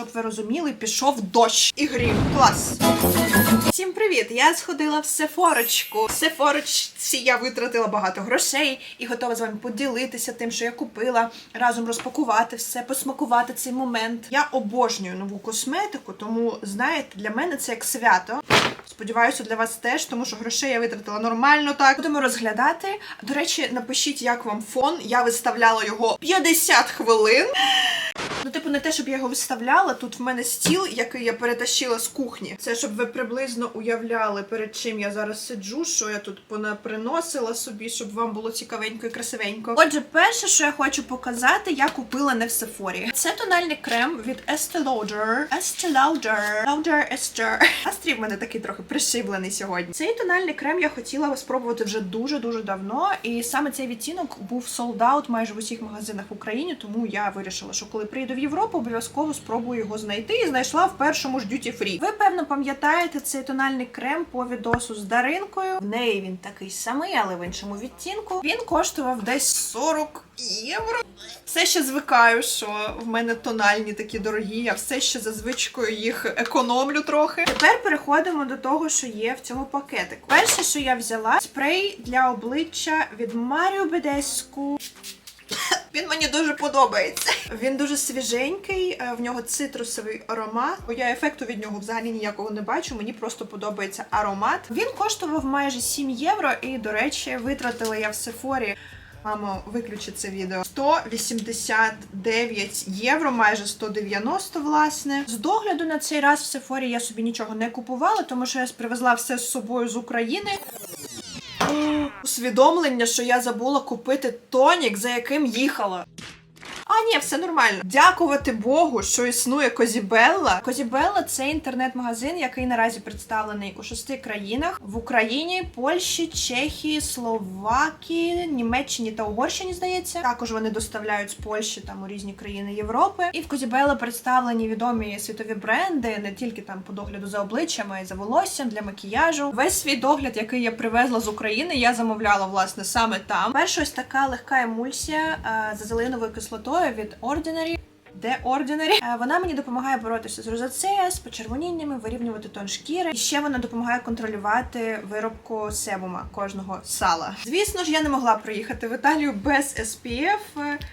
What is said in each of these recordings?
Щоб ви розуміли, пішов дощ і грім. Клас. Всім привіт! Я сходила в Сефорочку. В Сефорочці я витратила багато грошей і готова з вами поділитися тим, що я купила, разом розпакувати все, посмакувати цей момент. Я обожнюю нову косметику, тому знаєте, для мене це як свято. Сподіваюся, для вас теж, тому що грошей я витратила нормально. Так будемо розглядати. До речі, напишіть, як вам фон. Я виставляла його 50 хвилин. Ну, типу, не те, щоб я його виставляла. Тут в мене стіл, який я перетащила з кухні. Це щоб ви приблизно уявляли, перед чим я зараз сиджу, що я тут приносила собі, щоб вам було цікавенько і красивенько. Отже, перше, що я хочу показати, я купила не в Сефорі. Це тональний крем від Estee Lauder. Estee Lauder. Lauder Esther. Настрій в мене такий трохи пришиблений сьогодні. Цей тональний крем я хотіла спробувати вже дуже-дуже давно. І саме цей відтінок був sold out майже в усіх магазинах в Україні, тому я вирішила, що коли приїду в Європу, обов'язково спробую його знайти і знайшла в першому ж duty free. Ви певно пам'ятаєте цей тональний крем по відосу з Даринкою. В неї він такий самий, але в іншому відтінку. Він коштував десь 40 євро. Все ще звикаю, що в мене тональні такі дорогі. Я все ще за звичкою їх економлю трохи. Тепер переходимо до того, що є в цьому пакетику. Перше, що я взяла, спрей для обличчя від Маріо Бедеску. Він мені дуже подобається. Він дуже свіженький, е, в нього цитрусовий аромат. Бо я ефекту від нього взагалі ніякого не бачу. Мені просто подобається аромат. Він коштував майже 7 євро, і, до речі, витратила я в Сефорі. Мамо, виключи це відео. 189 євро, майже 190, власне. З догляду на цей раз в Сефорі я собі нічого не купувала, тому що я привезла все з собою з України. Усвідомлення, що я забула купити тонік, за яким їхала. Ні, все нормально. Дякувати Богу, що існує Козібелла. Козібелла це інтернет-магазин, який наразі представлений у шести країнах: в Україні, Польщі, Чехії, Словакії, Німеччині та Угорщині, здається. Також вони доставляють з Польщі там у різні країни Європи. І в Козібелла представлені відомі світові бренди, не тільки там по догляду за обличчям, а й за волоссям для макіяжу. Весь свій догляд, який я привезла з України, я замовляла власне саме там. Перша ось така легка емульсія а, з азелиновою кислотою від Ordinary. The Ordinary. Е, Вона мені допомагає боротися з розацея, з почервоніннями, вирівнювати тон шкіри. І ще вона допомагає контролювати виробку себума кожного сала. Звісно ж, я не могла приїхати в Італію без SPF.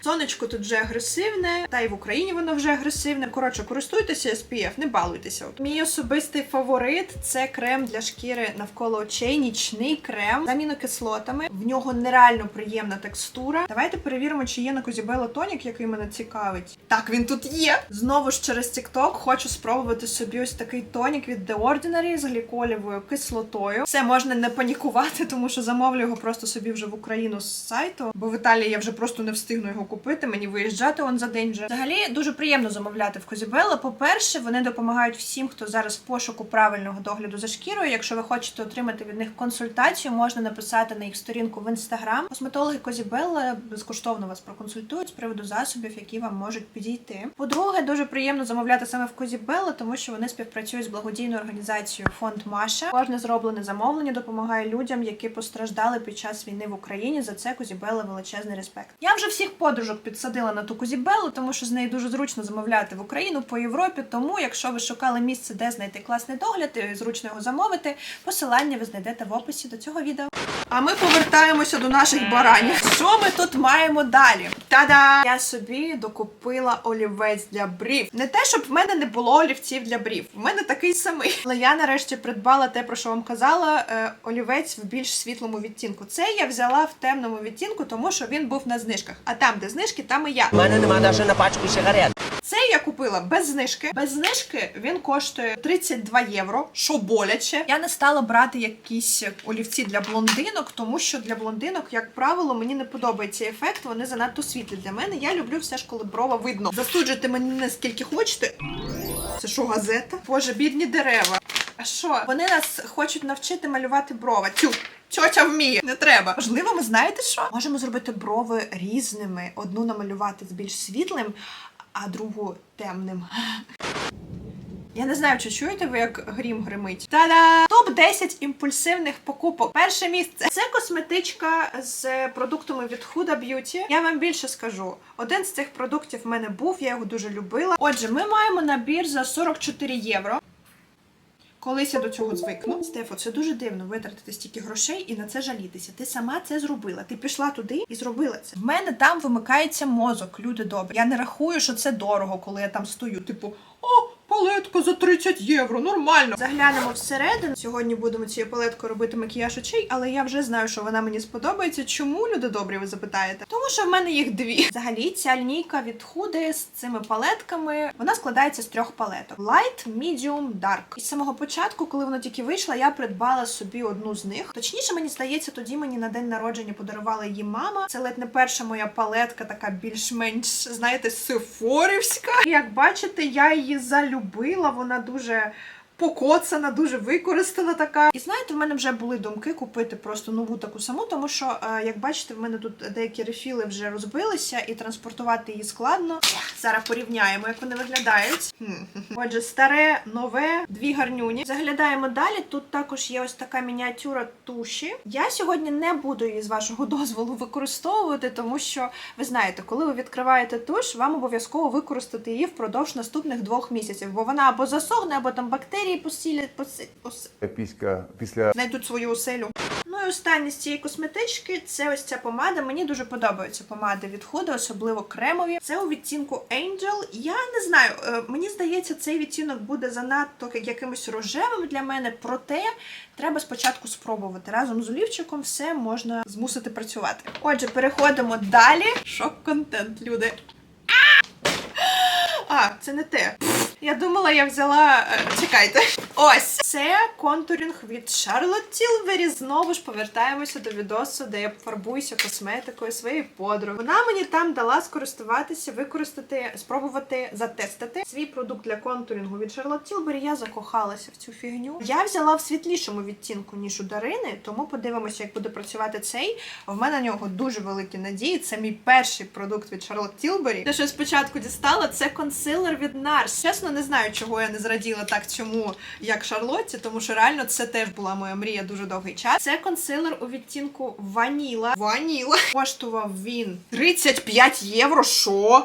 Сонечко тут вже агресивне, та й в Україні воно вже агресивне. Коротше, користуйтеся SPF, не балуйтеся. Мій особистий фаворит це крем для шкіри навколо очей, нічний крем з амінокислотами. В нього нереально приємна текстура. Давайте перевіримо, чи є на Козібела тонік, який мене цікавить. Так, він тут є. Знову ж через TikTok хочу спробувати собі ось такий тонік від The Ordinary з гліколівою кислотою. Це можна не панікувати, тому що замовлю його просто собі вже в Україну з сайту, бо в Італії я вже просто не встигну його купити. Мені виїжджати он за день вже. Взагалі дуже приємно замовляти в Козібелла. По-перше, вони допомагають всім, хто зараз в пошуку правильного догляду за шкірою. Якщо ви хочете отримати від них консультацію, можна написати на їх сторінку в інстаграм. Косметологи Козібелла безкоштовно вас проконсультують з приводу засобів, які вам можуть підійти. По-друге, дуже приємно замовляти саме в Козібелла, тому що вони співпрацюють з благодійною організацією Фонд Маша. Кожне зроблене замовлення допомагає людям, які постраждали під час війни в Україні. За це Козібелла величезний респект. Я вже всіх подружок підсадила на ту Козібеллу, тому що з неї дуже зручно замовляти в Україну по Європі. Тому, якщо ви шукали місце, де знайти класний догляд і зручно його замовити, посилання ви знайдете в описі до цього відео. А ми повертаємося до наших баранів. Що ми тут маємо далі? Та-да! Я собі докупила олівець для брів. Не те, щоб в мене не було олівців для брів. В мене такий самий. Але я нарешті придбала те, про що вам казала, е, олівець в більш світлому відтінку. Це я взяла в темному відтінку, тому що він був на знижках. А там, де знижки, там і я. У мене нема навіть на пачку сигарет. Це я купила без знижки. Без знижки він коштує 32 євро, що боляче. Я не стала брати якісь олівці для блондинок, тому що для блондинок, як правило, мені не подобається ефект. Вони занадто світлі для мене. Я люблю все ж, коли брова видно. Засуджуйте мене наскільки хочете. Це що, газета? Боже, бідні дерева. А що? Вони нас хочуть навчити малювати брова. Тю. Тьотя вміє, не треба. Можливо, ми знаєте що? Можемо зробити брови різними, одну намалювати з більш світлим, а другу темним. Я не знаю, чи чуєте ви, як грім гримить. Та-да! Топ 10 імпульсивних покупок. Перше місце це косметичка з продуктами від Huda Beauty. Я вам більше скажу. Один з цих продуктів в мене був, я його дуже любила. Отже, ми маємо набір за 44 євро. Колись я до цього звикну. Стефо, це дуже дивно витратити стільки грошей і на це жалітися. Ти сама це зробила. Ти пішла туди і зробила це. В мене там вимикається мозок, люди добрі. Я не рахую, що це дорого, коли я там стою. Типу, о, палетка за 30 євро, нормально. Заглянемо всередину. Сьогодні будемо цією палеткою робити макіяж очей, але я вже знаю, що вона мені сподобається. Чому люди добрі, ви запитаєте? Тому що в мене їх дві. Взагалі, ця лінійка від Huda з цими палетками вона складається з трьох палеток: Light, Medium, Dark. І з самого початку, коли вона тільки вийшла, я придбала собі одну з них. Точніше, мені здається, тоді мені на день народження подарувала її мама. Це ледь не перша моя палетка, така більш-менш, знаєте, сифорівська. І як бачите, я її залюбила. Вона дуже. Покоцана, дуже використана така. І знаєте, в мене вже були думки купити просто нову таку саму, тому що, е, як бачите, в мене тут деякі рефіли вже розбилися, і транспортувати її складно. Зараз порівняємо, як вони виглядають. Отже, старе, нове, дві гарнюні. Заглядаємо далі. Тут також є ось така мініатюра туші. Я сьогодні не буду її з вашого дозволу використовувати, тому що ви знаєте, коли ви відкриваєте туш, вам обов'язково використати її впродовж наступних двох місяців, бо вона або засохне, або там бактерії посілять, поси, поси, після, після знайдуть свою оселю. Ну і останнє з цієї косметички це ось ця помада. Мені дуже подобаються помади від Huda, особливо кремові. Це у відтінку Angel. Я не знаю, е, мені здається, цей відтінок буде занадто якимось рожевим для мене, проте треба спочатку спробувати. Разом з олівчиком все можна змусити працювати. Отже, переходимо далі. Шок-контент, люди. А, це не те. Я думала, я взяла. е, Чекайте. Ось це контурінг від Charlotte Tilbury. Знову ж повертаємося до відосу, де я фарбуюся косметикою своєї подруги. Вона мені там дала скористуватися, використати, спробувати затестити свій продукт для контурінгу від Charlotte Tilbury. Я закохалася в цю фігню. Я взяла в світлішому відтінку, ніж у Дарини, тому подивимося, як буде працювати цей. В мене на нього дуже великі надії. Це мій перший продукт від Charlotte Tilbury. Те, що я спочатку дістала, це консилер від NARS. Чесно, не знаю, чого я не зраділа так цьому, як Шарлотті, тому що реально це теж була моя мрія дуже довгий час. Це консилер у відтінку Ваніла. Ваніла. Коштував він 35 євро. Що?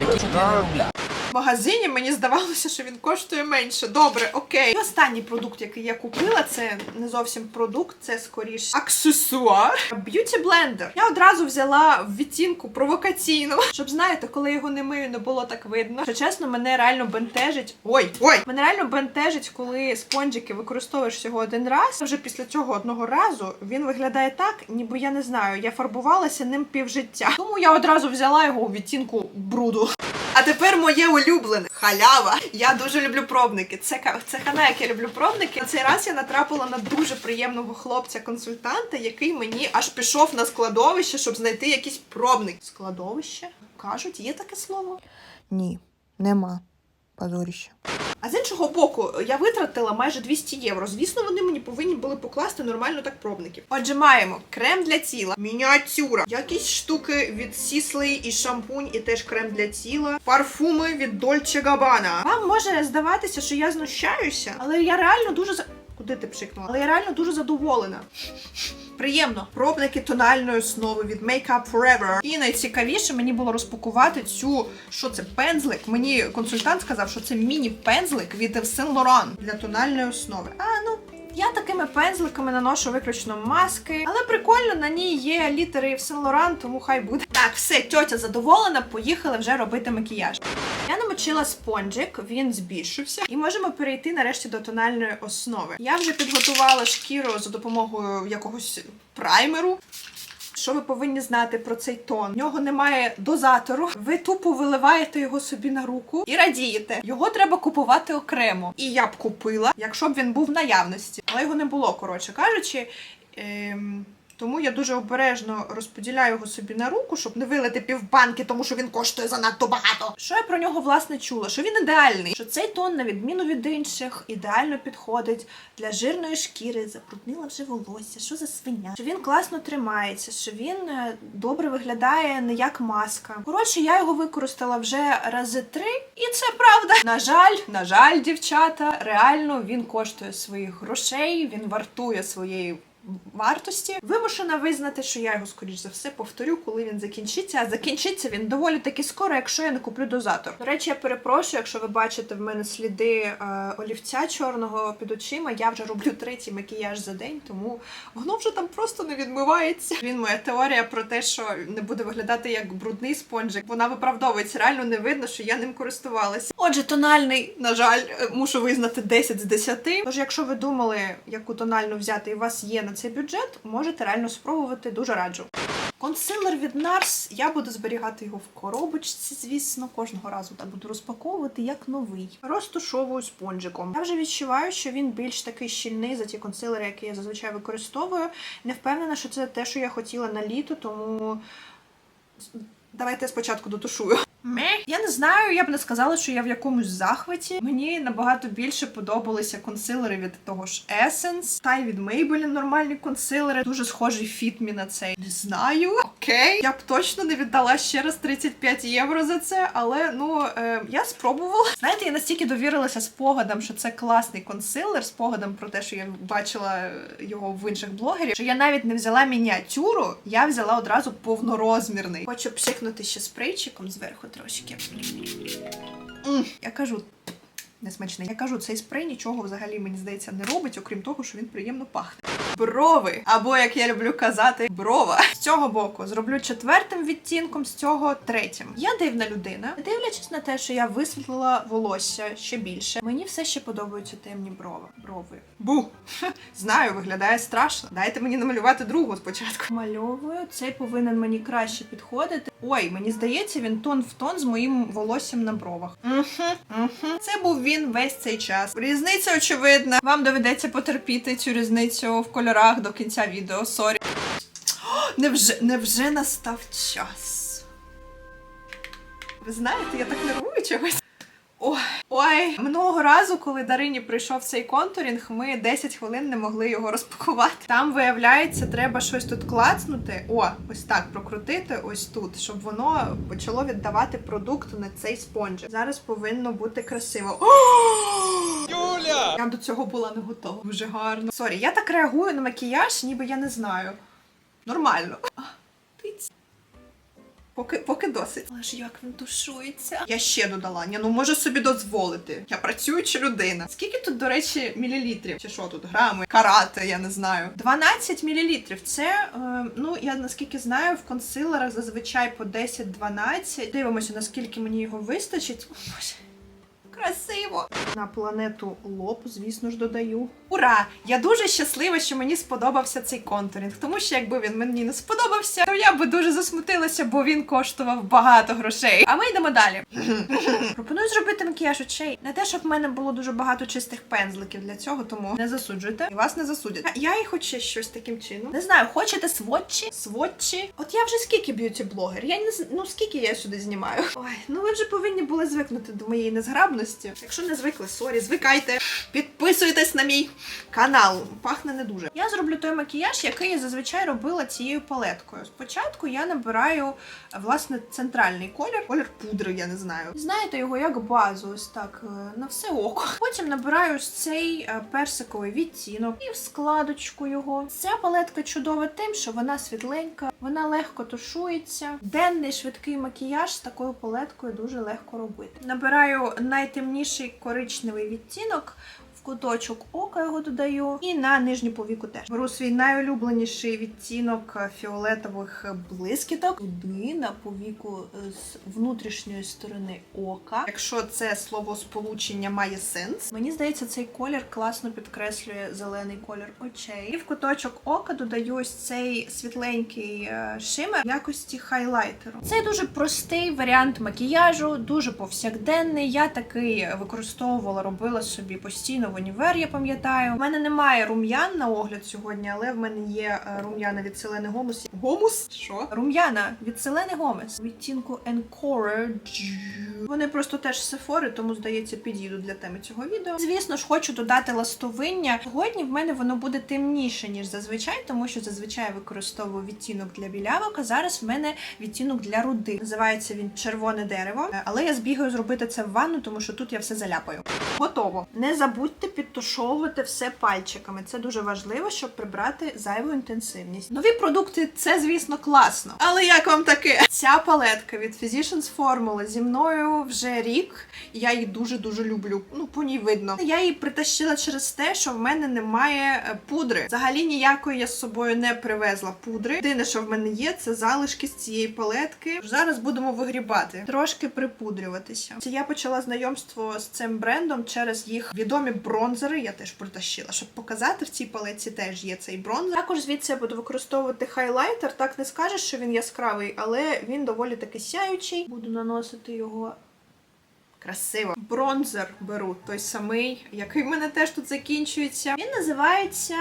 В магазині мені здавалося, що він коштує менше. Добре, окей. І останній продукт, який я купила, це не зовсім продукт, це скоріш аксесуар. Б'юті блендер. Я одразу взяла в відтінку провокаційну, щоб знаєте, коли його не мию, не було так видно. Що чесно, мене реально бентежить. Ой, ой! Мене реально бентежить, коли спонжики використовуєш всього один раз. Вже після цього одного разу він виглядає так, ніби я не знаю, я фарбувалася ним півжиття. Тому я одразу взяла його у відтінку бруду. А тепер моє улюблене халява. Я дуже люблю пробники. Це це хана, як я люблю пробники. На цей раз я натрапила на дуже приємного хлопця-консультанта, який мені аж пішов на складовище, щоб знайти якийсь пробник. Складовище? Кажуть, є таке слово. Ні, нема. Позоріще. А з іншого боку, я витратила майже 200 євро. Звісно, вони мені повинні були покласти нормально так пробників. Отже, маємо крем для тіла, мініатюра, якісь штуки від Сіслей і шампунь, і теж крем для тіла, парфуми від Dolce Gabbana. Вам може здаватися, що я знущаюся, але я реально дуже за. Куди ти пшикнула? Але я реально дуже задоволена. Приємно. Пробники тональної основи від Makeup Forever. І найцікавіше мені було розпакувати цю, що це пензлик. Мені консультант сказав, що це міні-пензлик від Saint Laurent для тональної основи. А ну. Я такими пензликами наношу виключно маски, але прикольно на ній є літери в Saint Laurent, тому хай буде. Так, все, тьотя задоволена, поїхали вже робити макіяж. Я намочила спонжик, він збільшився, і можемо перейти нарешті до тональної основи. Я вже підготувала шкіру за допомогою якогось праймеру. Що ви повинні знати про цей тон? В нього немає дозатору. Ви тупо виливаєте його собі на руку і радієте. Його треба купувати окремо. І я б купила, якщо б він був в наявності, але його не було, коротше кажучи. Ем... Тому я дуже обережно розподіляю його собі на руку, щоб не вилити півбанки, тому що він коштує занадто багато. Що я про нього власне чула? Що він ідеальний, що цей тон, на відміну від інших, ідеально підходить для жирної шкіри, забруднила вже волосся. Що за свиня? Що він класно тримається, що він е, добре виглядає не як маска. Коротше, я його використала вже рази три, і це правда. На жаль, на жаль, дівчата, реально він коштує своїх грошей, він вартує своєї. Вартості вимушена визнати, що я його скоріш за все повторю, коли він закінчиться. А закінчиться він доволі таки скоро, якщо я не куплю дозатор. До речі, я перепрошую, якщо ви бачите в мене сліди е, олівця чорного під очима. Я вже роблю третій макіяж за день, тому воно вже там просто не відмивається. Він моя теорія про те, що не буде виглядати як брудний спонжик. Вона виправдовується. Реально не видно, що я ним користувалася. Отже, тональний, на жаль, е, мушу визнати 10 з 10. Тож, якщо ви думали, яку тональну взяти, і у вас є на цей бюджет, можете реально спробувати. Дуже раджу. Консилер від NARS, я буду зберігати його в коробочці, звісно, кожного разу так буду розпаковувати як новий. Розтушовую спонжиком. Я вже відчуваю, що він більш такий щільний за ті консилери, які я зазвичай використовую. Не впевнена, що це те, що я хотіла на літо, тому давайте спочатку дотушую. Я не знаю, я б не сказала, що я в якомусь захваті. Мені набагато більше подобалися консилери від того ж Essence, та й від Maybelline нормальні консилери. Дуже схожий фітмі на цей. Не знаю. Окей. Я б точно не віддала ще раз 35 євро за це, але ну е, я спробувала. Знаєте, я настільки довірилася спогадам, що це класний консилер, спогадам про те, що я бачила його в інших блогерів, що я навіть не взяла мініатюру, я взяла одразу повнорозмірний. Хочу пшикнути ще спрейчиком зверху трошки. Я кажу. Несмачний. Я кажу, цей спрей нічого взагалі мені здається не робить, окрім того, що він приємно пахне. Брови, або як я люблю казати, брова. З цього боку зроблю четвертим відтінком, з цього третім. Я дивна людина, дивлячись на те, що я висвітлила волосся ще більше. Мені все ще подобаються темні брови. Брови. Бу! Знаю, виглядає страшно. Дайте мені намалювати другу спочатку. Мальовую, цей повинен мені краще підходити. Ой, мені здається, він тон в тон з моїм волоссям на бровах. Угу, угу. Це був він весь цей час. Різниця очевидна. Вам доведеться потерпіти цю різницю в кольорах до кінця відео. Сорі. Невже, невже настав час? Ви знаєте, я так нервую чогось. Ой, ой, минулого разу, коли Дарині прийшов цей контурінг, ми 10 хвилин не могли його розпакувати. Там, виявляється, треба щось тут клацнути. О, ось так прокрутити, ось тут, щоб воно почало віддавати продукт на цей спонжик. Зараз повинно бути красиво. О! Юля! Я до цього була не готова. Дуже гарно. Сорі, я так реагую на макіяж, ніби я не знаю. Нормально. Поки, поки досить. Але ж як він тушується. Я ще додала. Ні, ну можу собі дозволити. Я працююча людина. Скільки тут, до речі, мілілітрів? Чи що тут? Грами, карати, я не знаю. 12 мілілітрів. Це, е, ну, я наскільки знаю, в консилерах зазвичай по 10-12. Дивимося, наскільки мені його вистачить. О, Боже. Красиво! На планету лоб, звісно ж, додаю. Ура! Я дуже щаслива, що мені сподобався цей контурінг, тому що якби він мені не сподобався, то я би дуже засмутилася, бо він коштував багато грошей. А ми йдемо далі. Пропоную зробити макіяж очей. Не те, щоб в мене було дуже багато чистих пензликів для цього, тому не засуджуйте. І вас не засудять. А Я і хочу щось таким чином. Не знаю, хочете сводчі? Сводчі? От я вже скільки б'юті блогер? Я не ну скільки я сюди знімаю. Ой, ну ви вже повинні були звикнути до моєї незграбності. Якщо не звикли, сорі, звикайте. Підписуйтесь на мій канал. Пахне не дуже. Я зроблю той макіяж, який я зазвичай робила цією палеткою. Спочатку я набираю власне центральний колір, колір пудри, я не знаю. Знаєте його як базу, ось так е, на все око. Потім набираю ось цей е, персиковий відтінок і в складочку його. Ця палетка чудова тим, що вона світленька, вона легко тушується. Денний швидкий макіяж з такою палеткою дуже легко робити. Набираю найтемніший коричневий відтінок. В куточок ока його додаю і на нижню повіку теж. Беру свій найулюбленіший відтінок фіолетових блискіток туди на повіку з внутрішньої сторони ока. Якщо це словосполучення має сенс, мені здається, цей колір класно підкреслює зелений колір очей. І в куточок ока додаю ось цей світленький е, шимер в якості хайлайтеру. Це дуже простий варіант макіяжу, дуже повсякденний. Я такий використовувала, робила собі постійно в універ, я пам'ятаю. У мене немає рум'ян на огляд сьогодні, але в мене є е, рум'яна від Селени Гомес. Гомус? Що? Рум'яна від Селени Гомес. Відтінку Encourage. Вони просто теж сефори, тому здається, підійдуть для теми цього відео. Звісно ж, хочу додати ластовиння. Сьогодні в мене воно буде темніше, ніж зазвичай, тому що зазвичай я використовую відтінок для білявок, а зараз в мене відтінок для руди. Називається він червоне дерево. Е, Але я збігаю зробити це в ванну, тому що тут я все заляпаю. Готово. Не забудьте підтушовувати все пальчиками. Це дуже важливо, щоб прибрати зайву інтенсивність. Нові продукти це, звісно, класно. Але як вам таке? Ця палетка від Physicians Formula зі мною вже рік. Я її дуже дуже люблю. Ну, по ній видно. Я її притащила через те, що в мене немає е, пудри. Взагалі ніякої я з собою не привезла пудри. Єдине, що в мене є, це залишки з цієї палетки. Зараз будемо вигрібати, трошки припудрюватися. Я почала знайомство з цим брендом через їх відомі бронзери. Я теж притащила, щоб показати в цій палеці теж є цей бронзер. Також звідси я буду використовувати хайлайтер. Так не скажеш, що він яскравий, але він доволі таки сяючий. Буду наносити його Красиво. Бронзер беру той самий, який в мене теж тут закінчується. Він називається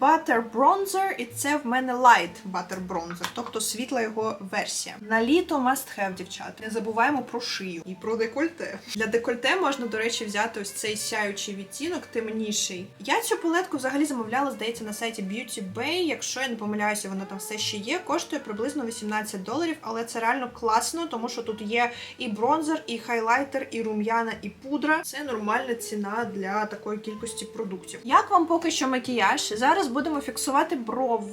Butter Bronzer, і це в мене Light Butter Bronzer, тобто світла його версія. На літо must have, дівчата. Не забуваємо про шию і про декольте. Для декольте можна, до речі, взяти ось цей сяючий відтінок, темніший. Я цю палетку взагалі замовляла, здається, на сайті Beauty Bay. Якщо я не помиляюся, вона там все ще є. Коштує приблизно 18 доларів, але це реально класно, тому що тут є і бронзер, і хайлайтер, і рум'яна, і пудра. Це нормальна ціна для такої кількості продуктів. Як вам поки що макіяж? Зараз будемо фіксувати брови.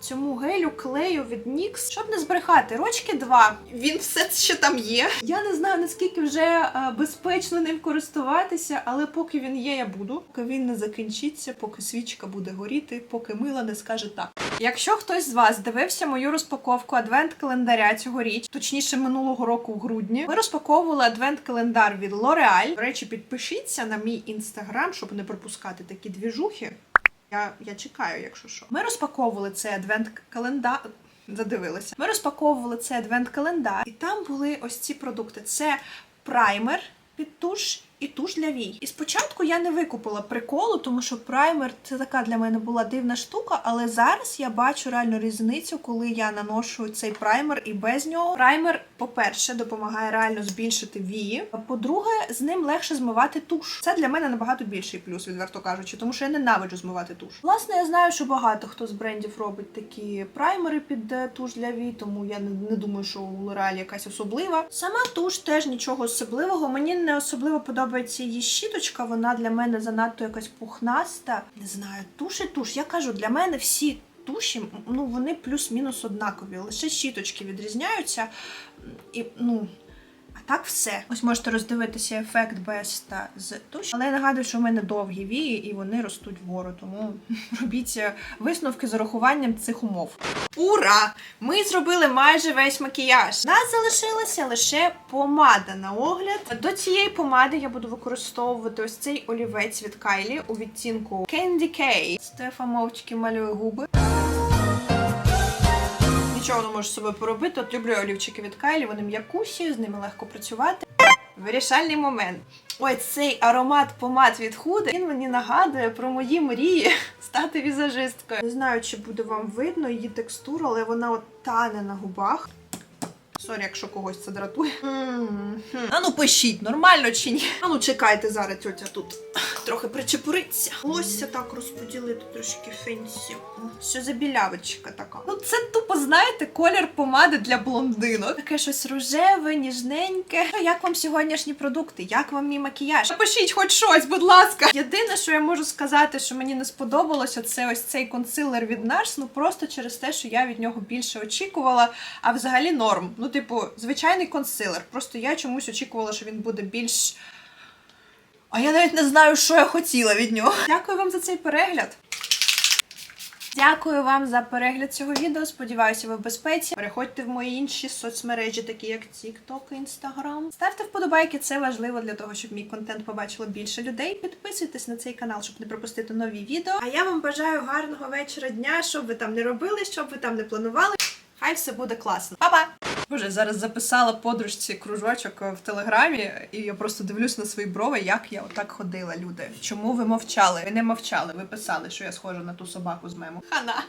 Цьому гелю клею від NYX, щоб не збрехати. Рочки два. Він все ще там є. Я не знаю наскільки вже е, безпечно ним користуватися, але поки він є, я буду. Поки він не закінчиться, поки свічка буде горіти, поки мила не скаже так. Якщо хтось з вас дивився мою розпаковку адвент-календаря цьогоріч, точніше минулого року в грудні, ми розпаковували адвент-календар від L'Oreal. До речі, підпишіться на мій інстаграм, щоб не пропускати такі двіжухи. Я, я чекаю, якщо що. Ми розпаковували цей адвент-календар. Задивилися. Ми розпаковували цей адвент-календар, і там були ось ці продукти: це праймер під туш і туш для вій. І спочатку я не викупила приколу, тому що праймер це така для мене була дивна штука, але зараз я бачу реальну різницю, коли я наношу цей праймер і без нього. Праймер, по-перше, допомагає реально збільшити вії. По-друге, з ним легше змивати туш. Це для мене набагато більший плюс, відверто кажучи, тому що я ненавиджу змивати туш. Власне, я знаю, що багато хто з брендів робить такі праймери під е, туш для вій, тому я не, думаю, що у L'Oreal якась особлива. Сама туш теж нічого особливого. Мені не особливо подобається її щіточка. Вона для мене занадто якась пухнаста. Не знаю, туш і туш. Я кажу, для мене всі. Туші, ну вони плюс-мінус однакові, лише щіточки відрізняються. І, ну, так все. Ось можете роздивитися ефект Беста з туші. Але я нагадую, що в мене довгі вії і вони ростуть вгору, тому робіть е, висновки з урахуванням цих умов. Ура! Ми зробили майже весь макіяж. Нас залишилася лише помада на огляд. До цієї помади я буду використовувати ось цей олівець від Кайлі у відтінку Candy K. Стефа мовчки малює губи. Нічого не можу з собою поробити. От люблю олівчики від Кайлі, вони м'якусі, з ними легко працювати. Вирішальний момент. Ой, цей аромат помад від худи. Він мені нагадує про мої мрії стати візажисткою. Не знаю, чи буде вам видно її текстуру, але вона от тане на губах. Сорі, якщо когось це дратує. М-м-м. А ну пишіть, нормально чи ні? А ну чекайте, зараз тьотя тут трохи причепуриться. Волосся так розподілити трошки фенсі. Що за білявочка така? Ну це тупо, знаєте, колір помади для блондинок. Таке щось рожеве, ніжненьке. Ну, як вам сьогоднішні продукти? Як вам мій макіяж? Напишіть хоч щось, будь ласка. Єдине, що я можу сказати, що мені не сподобалося, це ось цей консилер від NARS, ну просто через те, що я від нього більше очікувала, а взагалі норм. Ну, типу, звичайний консилер. Просто я чомусь очікувала, що він буде більш. А я навіть не знаю, що я хотіла від нього. Дякую вам за цей перегляд. Дякую вам за перегляд цього відео. Сподіваюся, ви в безпеці. Переходьте в мої інші соцмережі, такі як TikTok і Instagram. Ставте вподобайки, це важливо для того, щоб мій контент побачило більше людей. Підписуйтесь на цей канал, щоб не пропустити нові відео. А я вам бажаю гарного вечора дня, щоб ви там не робили, щоб ви там не планували. Хай все буде класно. Па-па! Боже, зараз записала подружці кружочок в телеграмі, і я просто дивлюсь на свої брови, як я отак ходила, люди. Чому ви мовчали? Ви не мовчали, ви писали, що я схожа на ту собаку з мему. Хана.